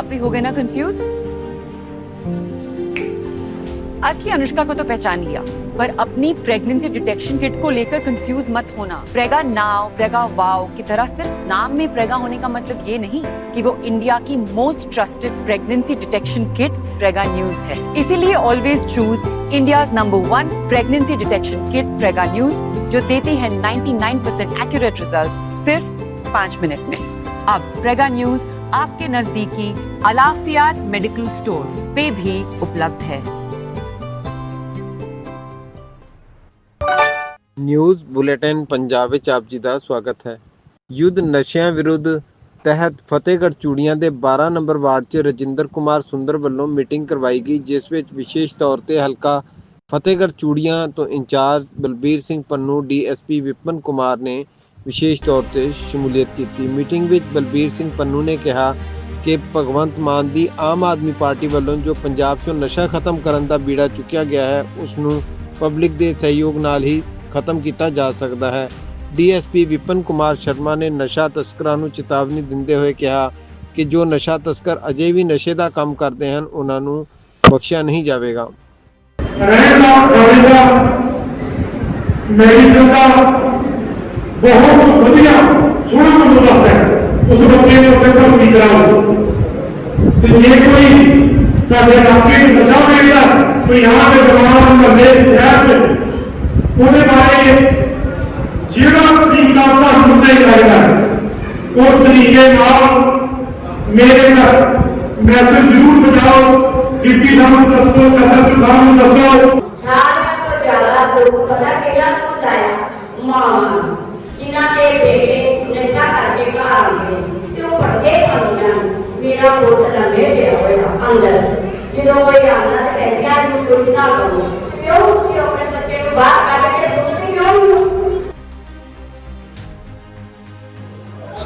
आप भी हो गए ना कंफ्यूज असली अनुष्का को तो पहचान लिया, पर अपनी प्रेगनेंसी डिटेक्शन किट को लेकर कंफ्यूज मत होना। प्रेगा नाव, प्रेगा वाव की तरह सिर्फ़ नाम में प्रेगा होने का मतलब ये नहीं कि वो इंडिया की most trusted pregnancy detection kit Prega News है। इसीलिए always choose India number one pregnancy detection kit Prega News जो देती है 99% एक्यूरेट रिजल्ट्स सिर्फ़ पाँच मिनट में। अब प्रेगा न्यूज़ आपके नजदीकी अलाफियात मेडिकल स्टोर पे भी उपलब्ध है ਨਿਊਜ਼ ਬੁਲੇਟਿਨ ਪੰਜਾਬ ਵਿੱਚ ਆਪ ਜੀ ਦਾ ਸਵਾਗਤ ਹੈ ਯੁੱਧ ਨਸ਼ਿਆਂ ਵਿਰੁੱਧ ਤਹਿਤ ਫਤਿਹਗੜ੍ਹ ਚੂੜੀਆਂ ਦੇ 12 ਨੰਬਰ ਵਾਰਡ 'ਚ ਰਜਿੰਦਰ ਕੁਮਾਰ ਸੁੰਦਰ ਵੱਲੋਂ ਮੀਟਿੰਗ ਕਰਵਾਈ ਗਈ ਜਿਸ ਵਿੱਚ ਵਿਸ਼ੇਸ਼ ਤੌਰ ਤੇ ਹਲਕਾ ਫਤਿਹਗੜ੍ਹ ਚੂੜੀਆਂ ਤੋਂ ਇੰਚਾਰਜ ਬਲਬੀਰ ਸਿੰਘ ਪੰਨੂ ਡੀਐਸਪੀ ਵਿਪਨ ਕੁਮਾਰ ਨੇ ਵਿਸ਼ੇਸ਼ ਤੌਰ ਤੇ ਸ਼ਮੂਲੀਅਤ ਕੀਤੀ ਮੀਟਿੰਗ ਵਿੱਚ ਬਲਬੀਰ ਸਿੰਘ ਪੰਨੂ ਨੇ ਕਿਹਾ ਕਿ ਭਗਵੰਤ ਮਾਨ ਦੀ ਆਮ ਆਦਮੀ ਪਾਰਟੀ ਵੱਲੋਂ ਜੋ ਪੰਜਾਬ 'ਚੋਂ ਨਸ਼ਾ ਖਤਮ ਕਰਨ ਦਾ ਬੀੜਾ ਚੁੱਕਿਆ ਗਿਆ ਹੈ, ਉਸ ਨੂੰ ਪਬਲਿਕ ਦੇ ਸਹਿਯੋਗ ਨਾਲ ਹੀ ਖਤਮ ਕੀਤਾ ਜਾ ਸਕਦਾ ਹੈ। ਡੀਐਸਪੀ ਵਿਪਨ ਕੁਮਾਰ ਸ਼ਰਮਾ ਨੇ ਨਸ਼ਾ ਤਸਕਰਾਂ ਨੂੰ ਚੇਤਾਵਨੀ ਦਿੰਦੇ ਹੋਏ ਕਿਹਾ ਕਿ ਜੋ ਨਸ਼ਾ ਤਸਕਰ ਅਜੇ ਵੀ ਨਸ਼ੇ ਦਾ ਕੰਮ ਕਰਦੇ ਹਨ, ਉਹਨਾਂ ਨੂੰ ਬਖਸ਼ਿਆ ਨਹੀਂ ਜਾਵੇਗਾ। ਰਹਿਣ ਦਾ ਬਹੁਤ ਵਧੀਆ ਸੋਹਣਾ ਬੰਦੋਬਸਤ ਹੈ। ਉਸ ਬੱਚੇ ਨੂੰ ਉੱਤੇ ਭਰਤੀ ਕਰਾਓ ਤੇ ਜੇ ਕੋਈ ਸਾਡੇ ਇਲਾਕੇ ਵਿੱਚ ਨਸ਼ਾ ਵੇਚਦਾ ਕੋਈ यहाँ ਦੇ ਜਵਾਨ ਮਹੱਲੇ ਸ਼ਹਿਰ ਵਿੱਚ ਉਹਦੇ ਬਾਰੇ ਜਿਹੜਾ ਤਰੀਕਾ ਉਹਦਾ ਹੁਣੇ ਕਰਾਏਗਾ ਉਸ ਤਰੀਕੇ ਨਾਲ ਮੇਰੇ ਤੱਕ ਮੈਸੇਜ ਜ਼ਰੂਰ ਪਹੁੰਚਾਓ ਡਿਪਟੀ ਸਾਹਿਬ ਨੂੰ ਦੱਸੋ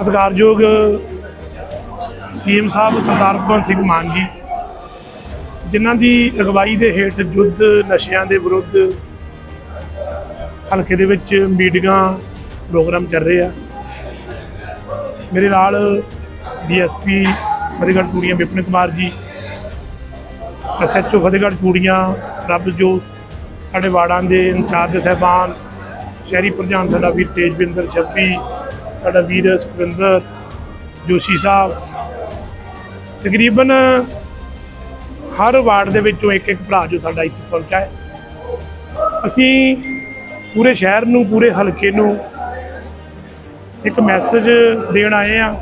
ਸਤਿਕਾਰਯੋਗ ਸੀਐਮ ਸਾਹਿਬ ਸਰਦਾਰ ਭਗਵੰਤ ਸਿੰਘ ਮਾਨ ਜੀ, ਜਿਨ੍ਹਾਂ ਦੀ ਅਗਵਾਈ ਦੇ ਹੇਠ ਯੁੱਧ ਨਸ਼ਿਆਂ ਦੇ ਵਿਰੁੱਧ ਹਲਕੇ ਦੇ ਵਿੱਚ ਮੀਟਿੰਗਾਂ, ਪ੍ਰੋਗਰਾਮ ਚੱਲ ਰਹੇ ਆ। ਮੇਰੇ ਨਾਲ ਡੀਐਸਪੀ ਫਤਿਹਗੜ੍ਹ ਚੂੜੀਆਂ ਵਿਪਨ ਕੁਮਾਰ ਜੀ ਐਸਐਚਓ ਫਤਿਹਗੜ੍ਹ ਚੂੜੀਆਂ ਰੱਬ ਜੋ ਸਾਡੇ ਵਾਰਡਾਂ ਦੇ ਇੰਚਾਰਜ ਸਾਹਿਬਾਨ, ਸ਼ਹਿਰੀ ਪ੍ਰਧਾਨ ਸਾਡਾ ਵੀਰ ਤੇਜਵਿੰਦਰ ਛੱਪੀ ਸਾਡਾ ਵੀਰ ਸੁਖਵਿੰਦਰ ਜੋਸ਼ੀ ਸਾਹਿਬ। ਤਕਰੀਬਨ ਹਰ ਵਾਰਡ ਦੇ ਵਿੱਚੋਂ ਇੱਕ ਇੱਕ ਭਰਾ ਜੋ ਸਾਡਾ ਇੱਥੇ ਪਹੁੰਚਾ ਹੈ। ਅਸੀਂ ਪੂਰੇ ਸ਼ਹਿਰ ਨੂੰ, ਪੂਰੇ ਹਲਕੇ ਨੂੰ ਇੱਕ ਮੈਸੇਜ ਦੇਣ ਆਏ ਆ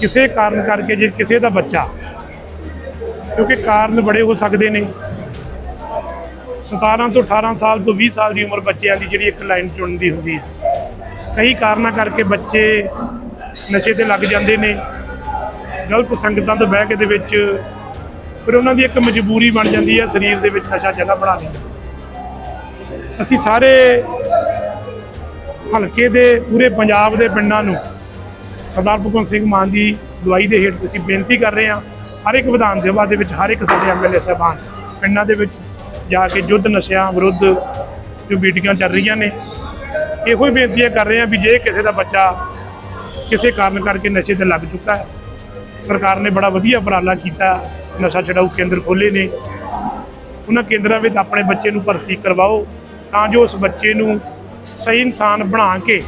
ਕਿਸੇ ਕਾਰਨ ਕਰਕੇ ਜੇ ਕਿਸੇ ਦਾ ਬੱਚਾ, ਕਿਉਂਕਿ ਕਾਰਨ ਬੜੇ ਹੋ ਸਕਦੇ ਨੇ। 17 ਤੋਂ 18 ਸਾਲ ਤੋਂ 20 ਸਾਲ ਦੀ ਉਮਰ ਬੱਚਿਆਂ ਦੀ ਜਿਹੜੀ ਇੱਕ ਲਾਈਨ ਚੁਣਦੀ ਹੁੰਦੀ ਹੈ। ਕਈ ਕਾਰਨਾਂ ਕਰਕੇ ਬੱਚੇ ਨਸ਼ੇ ਤੇ ਲੱਗ ਜਾਂਦੇ ਨੇ, ਗਲਤ ਸੰਗਤਾਂ ਤੋਂ ਬਹਿ ਕੇ ਦੇ ਵਿੱਚ ਫਿਰ ਉਹਨਾਂ ਦੀ ਇੱਕ ਮਜਬੂਰੀ ਬਣ ਜਾਂਦੀ ਹੈ ਸਰੀਰ ਦੇ ਵਿੱਚ ਨਸ਼ਾ ਜਗ੍ਹਾ ਬਣਾ ਲੈਂਦਾ ਅਸੀਂ ਸਾਰੇ ਹਲਕੇ ਦੇ ਪੂਰੇ ਪੰਜਾਬ ਦੇ ਪਿੰਡਾਂ ਨੂੰ ਸਰਦਾਰ ਭਗਵੰਤ ਸਿੰਘ ਮਾਨ ਦੀ ਅਗਵਾਈ ਦੇ ਹੇਠ ਅਸੀਂ ਬੇਨਤੀ ਕਰ ਰਹੇ ਹਾਂ, ਹਰ ਇੱਕ ਵਿਧਾਨ ਸਭਾ ਦੇ ਵਿੱਚ ਹਰ ਇੱਕ ਸਾਡੇ ਐਮਐਲਏ ਸਾਹਿਬਾਨ ਪਿੰਡਾਂ ਦੇ ਵਿੱਚ ਜਾ ਕੇ ਯੁੱਧ ਨਸ਼ਿਆਂ ਵਿਰੁੱਧ ਜੋ ਮੀਟਿੰਗਾਂ ਚੱਲ ਰਹੀਆਂ ਨੇ ਇਹੋ ਹੀ ਬੇਨਤੀਆਂ ਕਰ ਰਹੇ ਹਾਂ ਵੀ ਜੇ ਕਿਸੇ ਦਾ ਬੱਚਾ ਕਿਸੇ ਕਾਰਨ ਕਰਕੇ ਨਸ਼ੇ ਤੇ ਲੱਗ ਚੁੱਕਾ ਹੈ, ਸਰਕਾਰ ਨੇ ਬੜਾ ਵਧੀਆ ਉਪਰਾਲਾ ਕੀਤਾ, ਨਸ਼ਾ ਛਡਾਊ ਕੇਂਦਰ ਖੋਲ੍ਹੇ ਨੇ, ਉਹਨਾਂ ਕੇਂਦਰਾਂ ਵਿੱਚ ਆਪਣੇ ਬੱਚੇ ਨੂੰ ਭਰਤੀ ਕਰਵਾਓ, ਤਾਂ ਜੋ ਉਸ ਬੱਚੇ ਨੂੰ ਸਹੀ ਇਨਸਾਨ ਬਣਾ ਕੇ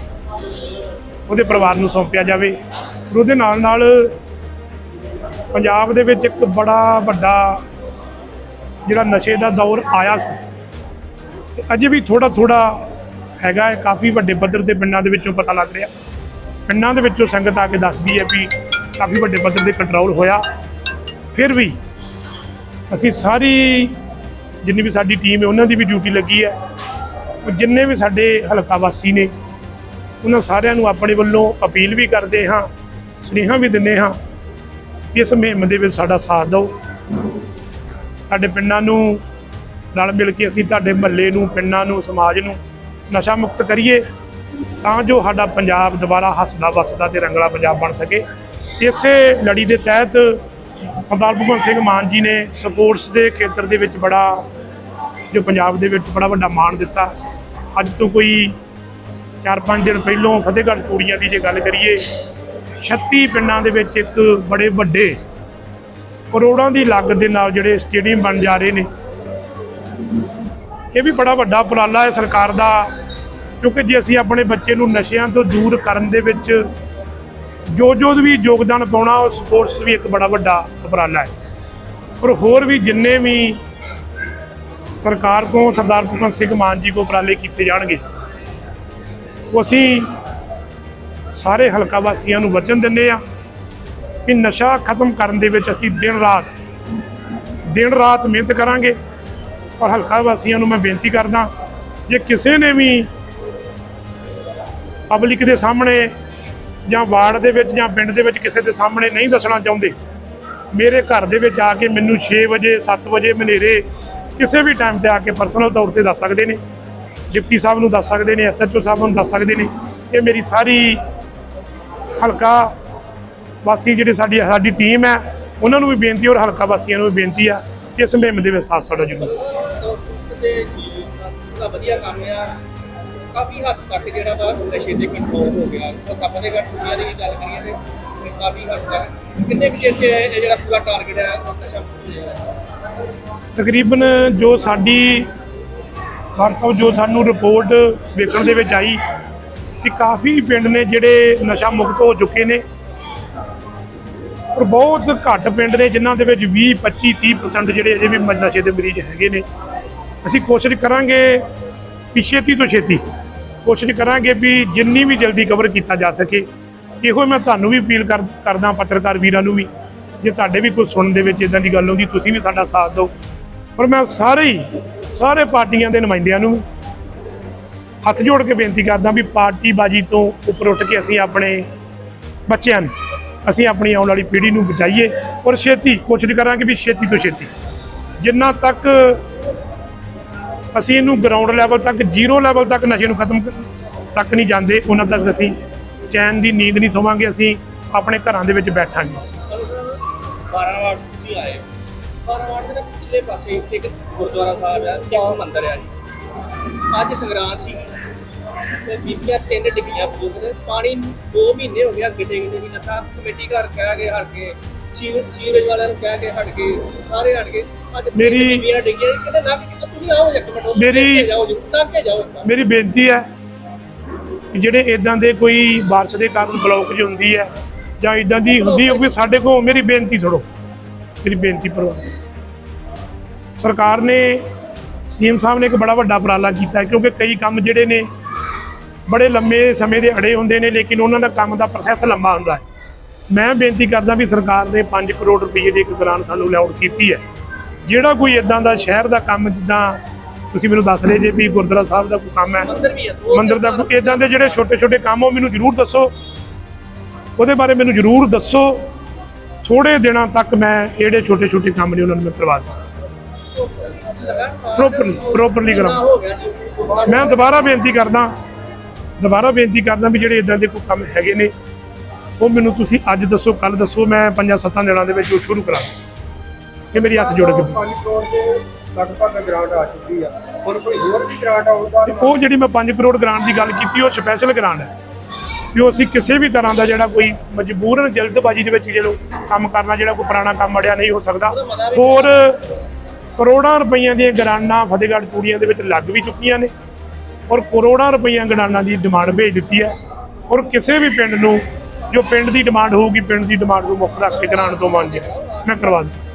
ਉਹਦੇ ਪਰਿਵਾਰ ਨੂੰ ਸੌਂਪਿਆ ਜਾਵੇ। ਪਰ ਉਹਦੇ ਨਾਲ ਨਾਲ ਪੰਜਾਬ ਦੇ ਵਿੱਚ ਇੱਕ ਬੜਾ ਵੱਡਾ ਜਿਹੜਾ ਨਸ਼ੇ ਦਾ ਦੌਰ ਆਇਆ ਸੀ, ਤੇ ਅਜੇ ਵੀ ਥੋੜਾ ਥੋੜਾ ਹੈਗਾ ਹੈ, ਕਾਫੀ ਵੱਡੇ ਪੱਧਰ ਤੇ ਪਿੰਡਾਂ ਦੇ ਵਿੱਚੋਂ ਪਤਾ ਲੱਗ ਰਿਹਾ। ਪਿੰਡਾਂ ਦੇ ਵਿੱਚੋਂ ਸੰਗਤ ਆ ਕੇ ਦੱਸਦੀ ਹੈ ਵੀ ਕਾਫੀ ਵੱਡੇ ਪੱਧਰ ਤੇ ਕੰਟਰੋਲ ਹੋਇਆ। ਫਿਰ ਵੀ ਅਸੀਂ ਸਾਰੀ ਜਿੰਨੀ ਵੀ ਸਾਡੀ ਟੀਮ ਹੈ, ਉਹਨਾਂ ਦੀ ਵੀ ਡਿਊਟੀ ਲੱਗੀ ਹੈ। ਜਿੰਨੇ ਵੀ ਸਾਡੇ ਹਲਕਾ ਵਾਸੀ ਨੇ, ਉਹਨਾਂ ਸਾਰਿਆਂ ਨੂੰ ਆਪਣੇ ਵੱਲੋਂ ਅਪੀਲ ਵੀ ਕਰਦੇ ਹਾਂ, ਸੁਨੇਹਾ ਵੀ ਦਿੰਦੇ ਹਾਂ ਕਿ ਇਸ ਮੁਹਿੰਮ ਦੇ ਵਿੱਚ ਸਾਡਾ ਸਾਥ ਦਿਓ। ਸਾਡੇ ਪਿੰਡਾਂ ਨੂੰ ਰਲ ਮਿਲ ਕੇ ਅਸੀਂ ਤੁਹਾਡੇ ਮਹੱਲੇ ਨੂੰ, ਪਿੰਡਾਂ ਨੂੰ, ਸਮਾਜ ਨੂੰ ਨਸ਼ਾ ਮੁਕਤ ਕਰੀਏ, ਤਾਂ ਜੋ ਸਾਡਾ ਪੰਜਾਬ ਦੁਬਾਰਾ ਹੱਸਦਾ ਵਸਦਾ ਤੇ ਰੰਗਲਾ ਪੰਜਾਬ ਬਣ ਸਕੇ। ਇਸੇ ਲੜੀ ਦੇ ਤਹਿਤ ਸਰਦਾਰ ਭਗਵੰਤ ਸਿੰਘ ਮਾਨ ਜੀ ਨੇ ਸਪੋਰਟਸ ਦੇ ਖੇਤਰ ਦੇ ਵਿੱਚ ਬੜਾ, ਜੋ ਪੰਜਾਬ ਦੇ ਵਿੱਚ ਬੜਾ ਵੱਡਾ ਮਾਣ ਦਿੱਤਾ। ਅੱਜ ਤੋਂ ਕੋਈ 4-5 ਦਿਨ ਪਹਿਲੋਂ ਫਤਿਹਗੜ੍ਹ ਚੂੜੀਆਂ ਦੀ ਜੇ ਗੱਲ ਕਰੀਏ 36 ਪਿੰਡਾਂ ਦੇ ਵਿੱਚ ਇੱਕ ਬੜੇ ਵੱਡੇ ਕਰੋੜਾਂ ਦੀ ਲਾਗਤ ਦੇ ਨਾਲ ਜਿਹੜੇ ਸਟੇਡੀਅਮ ਬਣ ਜਾ ਰਹੇ ਨੇ ਇਹ ਵੀ ਬੜਾ ਵੱਡਾ ਉਪਰਾਲਾ ਹੈ ਸਰਕਾਰ ਦਾ, ਕਿਉਂਕਿ ਜੇ ਅਸੀਂ ਆਪਣੇ ਬੱਚੇ ਨੂੰ ਨਸ਼ਿਆਂ ਤੋਂ ਦੂਰ ਕਰਨ ਦੇ ਵਿੱਚ ਜੋ ਜੋ ਵੀ ਯੋਗਦਾਨ ਪਾਉਣਾ, ਉਹ ਸਪੋਰਟਸ ਵੀ ਇੱਕ ਬੜਾ ਵੱਡਾ ਉਪਰਾਲਾ ਹੈ। ਪਰ ਹੋਰ ਵੀ ਜਿੰਨੇ ਵੀ ਸਰਕਾਰ ਤੋਂ ਸਰਦਾਰ ਭਗਵੰਤ ਸਿੰਘ ਮਾਨ ਜੀ ਕੋ ਉਪਰਾਲੇ ਕੀਤੇ ਜਾਣਗੇ, ਉਹ ਅਸੀਂ ਸਾਰੇ ਹਲਕਾ ਵਾਸੀਆਂ ਨੂੰ ਵਚਨ ਦਿੰਦੇ ਆ ਕਿ ਨਸ਼ਾ ਖਤਮ ਕਰਨ ਦੇ ਵਿੱਚ ਅਸੀਂ ਦਿਨ ਰਾਤ ਦਿਨ ਰਾਤ ਮਿਹਨਤ ਕਰਾਂਗੇ। ਔਰ ਹਲਕਾ ਵਾਸੀਆਂ ਨੂੰ ਮੈਂ ਬੇਨਤੀ ਕਰਦਾ ਜੇ ਕਿਸੇ ਨੇ ਵੀ ਪਬਲਿਕ ਦੇ ਸਾਹਮਣੇ ਜਾਂ ਵਾਰਡ ਦੇ ਵਿੱਚ ਜਾਂ ਪਿੰਡ ਦੇ ਵਿੱਚ ਕਿਸੇ ਦੇ ਸਾਹਮਣੇ ਨਹੀਂ ਦੱਸਣਾ ਚਾਹੁੰਦੇ, ਮੇਰੇ ਘਰ ਦੇ ਵਿੱਚ ਆ ਕੇ ਮੈਨੂੰ 6 ਵਜੇ 7 ਵਜੇ ਮਨੇਰੇ ਕਿਸੇ ਵੀ ਟਾਈਮ ਤੇ ਆ ਕੇ ਪਰਸਨਲ ਤੌਰ ਤੇ ਦੱਸ ਸਕਦੇ ਨੇ, ਡਿਪਟੀ ਸਾਹਿਬ ਨੂੰ ਦੱਸ ਸਕਦੇ ਨੇ ਐਸਐਚਓ ਸਾਹਿਬ ਨੂੰ ਦੱਸ ਸਕਦੇ ਨੇ, ਇਹ ਮੇਰੀ ਸਾਰੀ ਹਲਕਾ ਵਾਸੀ ਜਿਹੜੇ ਸਾਡੀ ਸਾਡੀ ਟੀਮ ਹੈ, ਉਹਨਾਂ ਨੂੰ ਵੀ ਬੇਨਤੀ ਔਰ ਹਲਕਾ ਵਾਸੀਆਂ ਨੂੰ ਵੀ ਬੇਨਤੀ ਆ ਇਸ ਮੁਹਿੰਮ ਦੇ ਵਿੱਚ ਸਾਥ ਸਾਡਾ ਜ਼ਰੂਰ ਪੁਲਿਸ ਦੇ ਜੀ ਦਾ ਵਧੀਆ ਕੰਮ ਆ। ਕਾਫੀ ਹੱਦ ਤੱਕ ਜਿਹੜਾ ਵਾ ਨਸ਼ੇ ਦੇ ਕੰਟਰੋਲ ਹੋ ਗਿਆ। ਉਹ ਚੂੜੀਆਂ ਦੀ ਵੀ ਗੱਲ ਕਰੀਏ ਤੇ ਤੇ ਕਾਫੀ ਹੱਦ ਤੱਕ। ਕਿੰਨੇ ਕੁ ਚਿਰ 'ਚ ਇਹ ਜਿਹੜਾ ਪੂਰਾ ਟਾਰਗੇਟ ਹੈ ਉਹ ਨਸ਼ਾ ਮੁਕਤ ਹੋ ਜਾਏਗਾ? ਤਕਰੀਬਨ ਜੋ ਸਾਡੀ ਵਾਰਤਾ ਜੋ ਸਾਨੂੰ ਰਿਪੋਰਟ ਵੇਖਣ ਦੇ ਵਿੱਚ ਆਈ ਕਿ ਕਾਫੀ ਪਿੰਡ ਨੇ ਜਿਹੜੇ ਨਸ਼ਾ ਮੁਕਤ ਹੋ ਚੁੱਕੇ ਨੇ। ਔਰ ਬਹੁਤ ਘੱਟ ਪਿੰਡ ਨੇ ਜਿਨ੍ਹਾਂ ਦੇ ਵਿੱਚ 20 25 30% ਜਿਹੜੇ ਅਜੇ ਵੀ ਨਸ਼ੇ ਦੇ ਮਰੀਜ਼ ਹੈਗੇ ਨੇ। ਅਸੀਂ ਕੋਸ਼ਿਸ਼ ਕਰਾਂਗੇ ਕਿ ਛੇਤੀ ਤੋਂ ਛੇਤੀ ਕੋਸ਼ਿਸ਼ ਕਰਾਂਗੇ ਵੀ ਜਿੰਨੀ ਵੀ ਜਲਦੀ ਕਵਰ ਕੀਤਾ ਜਾ ਸਕੇ। ਇਹੋ ਮੈਂ ਤੁਹਾਨੂੰ ਵੀ ਅਪੀਲ ਕਰ, ਕਰਦਾ ਪੱਤਰਕਾਰ ਵੀਰਾਂ ਨੂੰ ਵੀ, ਜੇ ਤੁਹਾਡੇ ਵੀ ਕੋਈ ਸੁਣਨ ਦੇ ਵਿੱਚ ਇਦਾਂ ਦੀ ਗੱਲ ਆਉਂਦੀ, ਤੁਸੀਂ ਵੀ ਸਾਡਾ ਸਾਥ ਦਿਓ। ਪਰ ਮੈਂ ਸਾਰੇ ਹੀ, ਸਾਰੇ ਪਾਰਟੀਆਂ ਦੇ ਨੁਮਾਇੰਦਿਆਂ ਨੂੰ ਹੱਥ ਜੋੜ ਕੇ ਬੇਨਤੀ ਕਰਦਾ ਵੀ ਪਾਰਟੀ ਬਾਜੀ ਤੋਂ ਉੱਪਰ ਉੱਠ ਕੇ ਅਸੀਂ ਆਪਣੇ ਬੱਚਿਆਂ ਨੂੰ ਅਸੀਂ ਆਪਣੀ ਆਉਣ ਵਾਲੀ ਪੀੜ੍ਹੀ ਨੂੰ ਬਚਾਈਏ ਔਰ ਛੇਤੀ, ਕੋਸ਼ਿਸ਼ ਕਰਾਂਗੇ ਵੀ ਛੇਤੀ ਤੋਂ ਛੇਤੀ। ਜਿੰਨਾ ਤੱਕ ਅਸੀਂ ਇਹਨੂੰ ਗਰਾਊਂਡ ਲੈਵਲ ਤੱਕ ਜ਼ੀਰੋ ਲੈਵਲ ਤੱਕ ਨਸ਼ੇ ਨੂੰ ਖਤਮ ਤੱਕ ਨਹੀਂ ਜਾਂਦੇ, ਉਹਨਾਂ ਤੱਕ ਅਸੀਂ ਚੈਨ ਦੀ ਨੀਂਦ ਨਹੀਂ ਸੋਵਾਂਗੇ, ਅਸੀਂ ਆਪਣੇ ਘਰਾਂ ਦੇ ਵਿੱਚ ਬੈਠਾਂਗੇ। 12 ਵਾਰਡ ਤੁਸੀਂ ਆਏ 12 ਵਾਰਡ ਦੇ ਪਿਛਲੇ ਪਾਸੇ ਇੱਕ ਗੁਰਦੁਆਰਾ ਸਾਹਿਬ ਹੈ ਇੱਕ ਮੰਦਿਰ ਹੈ ਜੀ? ਅੱਜ ਸੰਗਰਾਂਦ ਸੀ। ਬੀਬੀਆਂ ਤਿੰਨ ਡਿੱਗੀਆਂ ਬਜ਼ੁਰਗ ਦੇ ਪਾਣੀ 2 ਮਹੀਨੇ ਹੋ ਗਿਆ ਗਿੱਟੇ ਗਿੱਟੇ ਨਹੀਂ ਲੱਗਾ ਕਮੇਟੀ ਘਰ ਕਹਿ ਕੇ ਹਟ ਕੇ ਸੀਵ- ਸੀਵਰੇਜ ਵਾਲਿਆਂ ਨੂੰ ਕਹਿ ਕੇ ਹਟ ਕੇ ਸਾਰੇ ਹਟ ਕੇ ਅੱਜ ਤਿੰਨ ਮੇਰੀ- ਬੀਬੀਆਂ ਡਿੱਗੀਆਂ ਕਿਤੇ ਨਾ ਕਿ ਤੁਸੀਂ ਆਓ ਇੱਕ ਮਿੰਟ ਉੱਥੇ ਮੇਰੀ- ਦੇਖ ਕੇ ਜਾਓ ਜੀ ਲੱਗ ਕੇ ਜਾਓ ਇੱਕ ਵਾਰ। ਮੇਰੀ ਬੇਨਤੀ ਹੈ ਕਿ ਜਿਹੜੇ ਇਦਾਂ ਦੇ ਕੋਈ ਬਾਰਿਸ਼ ਦੇ ਕਾਰਨ ਬਲੌਕੇਜ ਹੁੰਦੀ ਹੈ ਜਾਂ ਇਦਾਂ ਦੀ ਹੁੰਦੀ ਹੈ ਕੋਈ ਸਾਡੇ ਕੋਲ ਮੇਰੀ ਬੇਨਤੀ ਸੁਣੋ ਮੇਰੀ ਬੇਨਤੀ ਪਰਵਾ ਸਰਕਾਰ ਨੇ ਸੀਐਮ ਸਾਹਿਬ ਨੇ ਇੱਕ ਬੜਾ ਵੱਡਾ ਉਪਰਾਲਾ ਕੀਤਾ ਹੈ ਕਿਉਂਕਿ ਕਈ ਕੰਮ ਜਿਹੜੇ ਨੇ ਬੜੇ ਲੰਮੇ ਸਮੇਂ ਦੇ ਅੜੇ ਹੁੰਦੇ ਨੇ ਲੇਕਿਨ ਉਹਨਾਂ ਦਾ ਕੰਮ ਦਾ ਪ੍ਰੋਸੈਸ ਲੰਬਾ ਹੁੰਦਾ ਹੈ। ਮੈਂ ਬੇਨਤੀ ਕਰਦਾ ਵੀ ਸਰਕਾਰ ਨੇ 5 ਕਰੋੜ ਰੁਪਏ ਦੀ ਇੱਕ ਗ੍ਰਾਂਟ ਸਾਨੂੰ ਅਲਾਉਡ ਕੀਤੀ ਹੈ। ਜਿਹੜਾ ਕੋਈ ਇਦਾਂ ਦਾ ਸ਼ਹਿਰ ਦਾ ਕੰਮ ਜਿੱਦਾਂ ਤੁਸੀਂ ਮੈਨੂੰ ਦੱਸ ਰਹੇ ਜੇ ਵੀ ਗੁਰਦੁਆਰਾ ਸਾਹਿਬ ਦਾ ਕੋਈ ਕੰਮ ਹੈ ਮੰਦਿਰ ਦੋ ਕੋਈ ਇਦਾਂ ਦੇ ਜਿਹੜੇ ਛੋਟੇ ਛੋਟੇ ਕੰਮ ਉਹ ਮੈਨੂੰ ਜ਼ਰੂਰ ਦੱਸੋ। ਉਹਦੇ ਬਾਰੇ ਮੈਨੂੰ ਜ਼ਰੂਰ ਦੱਸੋ। ਥੋੜੇ ਦਿਨਾਂ ਤੱਕ ਮੈਂ ਜਿਹੜੇ ਛੋਟੇ ਛੋਟੇ ਕੰਮ ਨੇ ਉਹਨਾਂ ਨੂੰ ਮੈਂ ਕਰਵਾ ਦਾਂ ਪ੍ਰੋਪਰਲੀ ਪ੍ਰੋਪਰਲੀ ਕਰਾਂ ਮੈਂ ਦੁਬਾਰਾ ਬੇਨਤੀ ਕਰਦਾ ਦੁਬਾਰਾ ਬੇਨਤੀ ਕਰਦਾ ਵੀ ਜਿਹੜੇ ਇਦਾਂ ਦੇ ਕੋਈ ਕੰਮ ਹੈਗੇ ਨੇ ਉਹ ਮੈਨੂੰ ਤੁਸੀਂ ਅੱਜ ਦੱਸੋ ਕੱਲ ਦੱਸੋ ਮੈਂ ਪੰਜਾਂ ਸੱਤਾਂ ਦਿਨਾਂ ਦੇ ਵਿੱਚ ਉਹ ਸ਼ੁਰੂ ਕਰਾਂ ਇਹ ਮੇਰੀ ਹੱਥ ਜੋੜ ਕੇ ਬੇਨਤੀ। 5 ਕਰੋੜ ਦੇ ਲਗਭਗ ਗ੍ਰਾਂਟ ਆ ਚੁੱਕੀ ਆ। ਹੁਣ ਕੋਈ ਹੋਰ ਵੀ ਗ੍ਰਾਂਟ ਆਊਗਾ ਤੇ ਉਹ ਜਿਹੜੀ ਮੈਂ 5 ਕਰੋੜ ਗ੍ਰਾਂਟ ਦੀ ਗੱਲ ਕੀਤੀ ਉਹ ਸਪੈਸ਼ਲ ਗ੍ਰਾਂਟ ਹੈ। ਵੀ ਉਹ ਅਸੀਂ ਕਿਸੇ ਵੀ ਤਰ੍ਹਾਂ ਦਾ ਜਿਹੜਾ ਕੋਈ ਮਜਬੂਰਨ ਜਲਦਬਾਜ਼ੀ ਦੇ ਵਿੱਚ ਜਿਹੜਾ ਕੰਮ ਕਰਨਾ ਜਿਹੜਾ ਕੋਈ ਪੁਰਾਣਾ ਕੰਮ ਅੜਿਆ ਨਹੀਂ ਹੋ ਸਕਦਾ। ਹੋਰ ਕਰੋੜਾਂ ਰੁਪਈਆਂ ਦੀਆਂ ਗ੍ਰਾਂਟਾਂ ਫਤਿਹਗੜ੍ਹ ਚੂੜੀਆਂ ਦੇ ਵਿੱਚ ਲੱਗ ਵੀ ਚੁੱਕੀਆਂ ਨੇ। ਔਰ ਕਰੋੜਾਂ ਰੁਪਈਆਂ ਗ੍ਰਾਂਟਾਂ ਦੀ ਡਿਮਾਂਡ ਭੇਜ ਦਿੱਤੀ ਹੈ। ਔਰ ਕਿਸੇ ਵੀ ਪਿੰਡ ਨੂੰ ਜੋ ਪਿੰਡ ਦੀ ਡਿਮਾਂਡ ਹੋਊਗੀ, ਪਿੰਡ ਦੀ ਡਿਮਾਂਡ ਨੂੰ ਮੁੱਖ ਰੱਖ ਕੇ ਕਰਾਉਣ ਤੋਂ ਮੰਨ ਜਾਏ ਮੈਂ ਕਰਵਾ ਦੂੰ